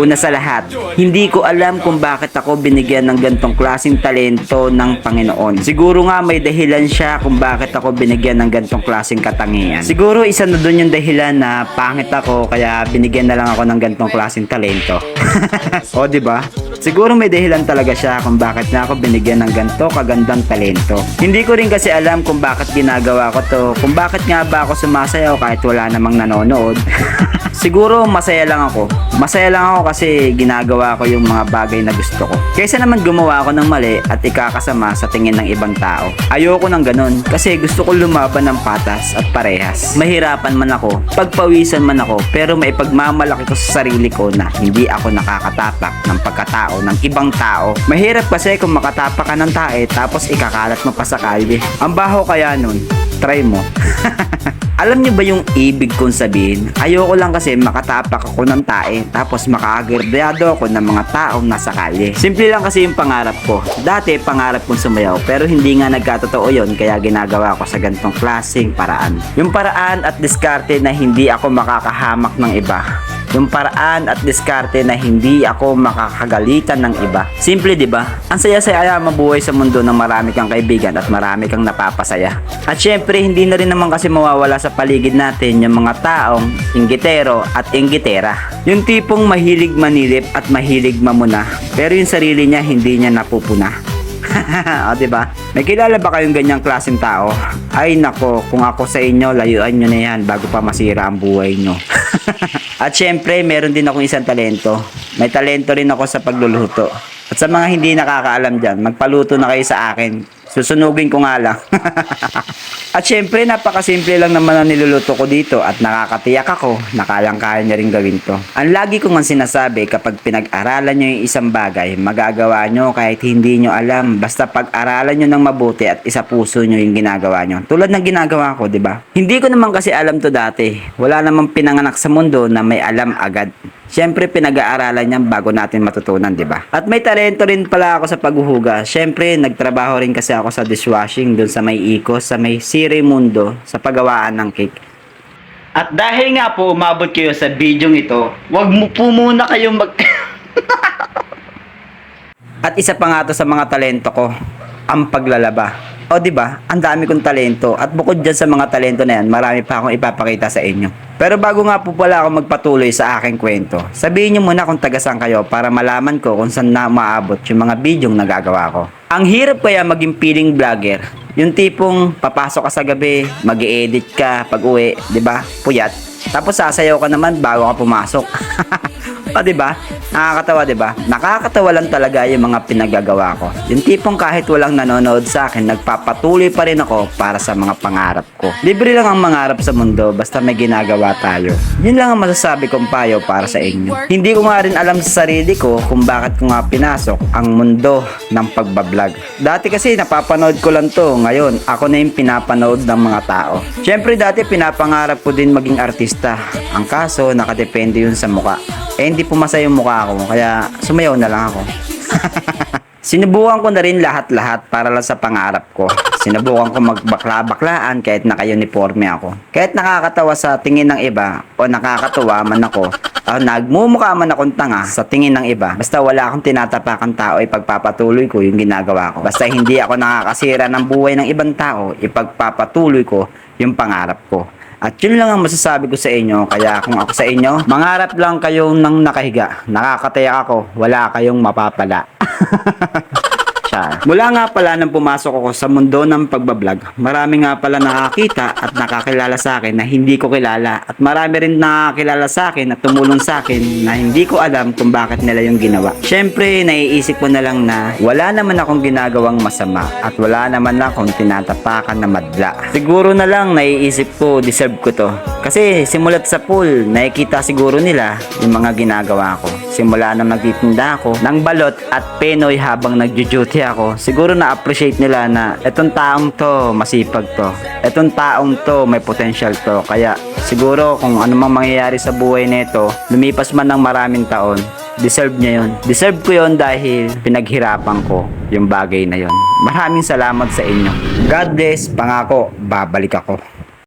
Una sa lahat, hindi ko alam kung bakit ako binigyan ng gantong klaseng talento ng Panginoon. Siguro nga may dahilan siya kung bakit ako binigyan ng gantong klaseng katangian. Siguro isa na dun yung dahilan na pangit ako kaya binigyan na lang ako ng gantong klaseng talento. o di ba? Siguro may dahilan talaga siya kung bakit na ako binigyan ng ganto kagandang talento. Hindi ko rin kasi alam kung bakit ginagawa ko to, kung bakit nga ba ako sumasayaw kahit wala namang nanonood. Siguro masaya lang ako. Masaya lang ako kasi ginagawa ko yung mga bagay na gusto ko. Kaysa naman gumawa ako ng mali at ikakasama sa tingin ng ibang tao. Ayoko ng ganun kasi gusto ko lumaban ng patas at parehas. Mahirapan man ako, pagpawisan man ako, pero maipagmamalaki ko sa sarili ko na hindi ako nakakatapak ng pagkatao ng ibang tao. Mahirap kasi kung makatapak ka ng tae tapos ikakalat mo pa sa kalye. Ang baho kaya nun, try mo. Alam niyo ba yung ibig kong sabihin? Ayoko lang kasi makatapak ako ng tae tapos makaagerbyado ako ng mga taong nasa kalye. Simple lang kasi yung pangarap ko. Dati pangarap kong sumayaw pero hindi nga nagkatotoo yon kaya ginagawa ko sa ganitong klaseng paraan. Yung paraan at diskarte na hindi ako makakahamak ng iba. Yung paraan at diskarte na hindi ako makakagalitan ng iba. Simple 'di ba? Ang saya-saya mabuhay sa mundo ng marami kang kaibigan at marami kang napapasaya. At syempre, hindi na rin naman kasi mawawala sa paligid natin yung mga taong inggitero at inggitera. Yung tipong mahilig manilip at mahilig mamuna, pero yung sarili niya hindi niya napupuna. o, di ba? May kilala ba kayong ganyang klaseng tao? Ay nako, kung ako sa inyo, layuan nyo na yan bago pa masira ang buhay nyo. At syempre, meron din akong isang talento. May talento rin ako sa pagluluto. At sa mga hindi nakakaalam dyan, magpaluto na kayo sa akin. Susunugin ko nga lang. at syempre, napakasimple lang naman ang niluluto ko dito at nakakatiyak ako, nakalang kaya niya rin gawin to. Ang lagi ko nga sinasabi, kapag pinag-aralan nyo yung isang bagay, magagawa nyo kahit hindi nyo alam. Basta pag-aralan nyo ng mabuti at isa puso nyo yung ginagawa nyo. Tulad ng ginagawa ko, di ba? Hindi ko naman kasi alam to dati. Wala namang pinanganak sa mundo na may alam agad. Siyempre, pinag-aaralan niyan bago natin matutunan, di ba? At may talento rin pala ako sa paghuhuga. Siyempre, nagtrabaho rin kasi ako sa dishwashing dun sa may Icos, sa may Siri Mundo, sa paggawaan ng cake. At dahil nga po umabot kayo sa video ito, wag mo po muna kayong mag... At isa pa nga to sa mga talento ko, ang paglalaba. O di ba? Ang dami kong talento at bukod dyan sa mga talento na yan, marami pa akong ipapakita sa inyo. Pero bago nga po pala ako magpatuloy sa aking kwento, sabihin nyo muna kung tagasan kayo para malaman ko kung saan na maabot yung mga bidyong nagagawa ko. Ang hirap kaya maging piling vlogger. Yung tipong papasok ka sa gabi, mag edit ka pag uwi, di ba? Puyat. Tapos sasayaw ka naman bago ka pumasok. o di ba? Nakakatawa 'di ba? Nakakatawa lang talaga yung mga pinagagawa ko. Yung tipong kahit walang nanonood sa akin, nagpapatuloy pa rin ako para sa mga pangarap ko. Libre lang ang mangarap sa mundo basta may ginagawa tayo. Yun lang ang masasabi kong payo para sa inyo. Hindi ko nga rin alam sa sarili ko kung bakit ko nga pinasok ang mundo ng pagbablog. Dati kasi napapanood ko lang to, ngayon ako na yung pinapanood ng mga tao. Siyempre dati pinapangarap ko din maging artista. Ang kaso nakadepende yun sa muka. Eh hindi pumasa yung mukha ko, kaya sumayaw na lang ako. Sinubukan ko na rin lahat-lahat para lang sa pangarap ko. Sinubukan ko magbakla-baklaan kahit naka-uniforme ako. Kahit nakakatawa sa tingin ng iba o nakakatuwa man ako, o nagmumukha man akong tanga sa tingin ng iba. Basta wala akong tinatapakan tao, ipagpapatuloy ko yung ginagawa ko. Basta hindi ako nakakasira ng buhay ng ibang tao, ipagpapatuloy ko yung pangarap ko. At yun lang ang masasabi ko sa inyo. Kaya kung ako sa inyo, mangarap lang kayo ng nakahiga. Nakakataya ako, wala kayong mapapala. Siya. Mula nga pala nang pumasok ako sa mundo ng pagbablog, marami nga pala nakakita at nakakilala sa akin na hindi ko kilala. At marami rin nakakilala sa akin at tumulong sa akin na hindi ko alam kung bakit nila yung ginawa. Siyempre, naiisip ko na lang na wala naman akong ginagawang masama at wala naman akong tinatapakan na madla. Siguro na lang naiisip ko, deserve ko to. Kasi simulat sa pool, nakikita siguro nila yung mga ginagawa ko. Simula nang nagtitinda ako ng balot at penoy habang nagjo-duty ako, siguro na-appreciate nila na etong taong to, masipag to. Etong taong to, may potential to. Kaya siguro kung ano mang mangyayari sa buhay nito, lumipas man ng maraming taon, deserve niya yun. Deserve ko yun dahil pinaghirapan ko yung bagay na yun. Maraming salamat sa inyo. God bless, pangako, babalik ako.